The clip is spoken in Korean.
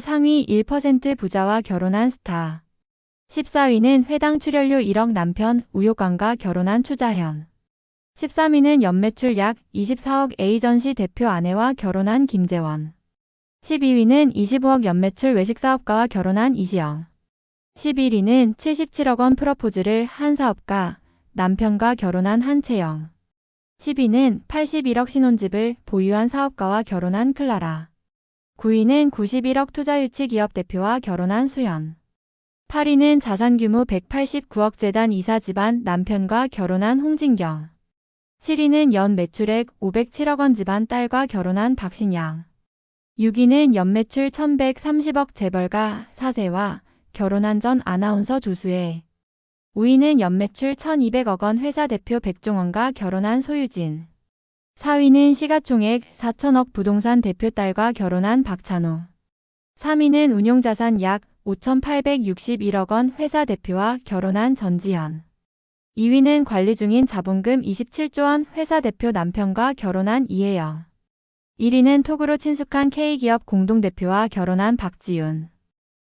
상위 1% 부자와 결혼한 스타. 14위는 회당 출연료 1억 남편 우효광과 결혼한 추자현. 13위는 연매출 약 24억 에이전시 대표 아내와 결혼한 김재원. 12위는 25억 연매출 외식사업가와 결혼한 이시영. 11위는 77억 원 프러포즈를 한 사업가, 남편과 결혼한 한채영. 10위는 81억 신혼집을 보유한 사업가와 결혼한 클라라. 9위는 91억 투자유치 기업 대표와 결혼한 수연. 8위는 자산규모 189억 재단 이사 집안 남편과 결혼한 홍진경. 7위는 연 매출액 507억 원 집안 딸과 결혼한 박신양. 6위는 연매출 1130억 재벌가 사세와 결혼한 전 아나운서 조수혜. 5위는 연매출 1200억 원 회사 대표 백종원과 결혼한 소유진. 4위는 시가총액 4천억 부동산 대표 딸과 결혼한 박찬호. 3위는 운용자산 약 5,861억 원 회사 대표와 결혼한 전지현. 2위는 관리 중인 자본금 27조 원 회사 대표 남편과 결혼한 이혜영. 1위는 톡으로 친숙한 K기업 공동대표와 결혼한 박지윤.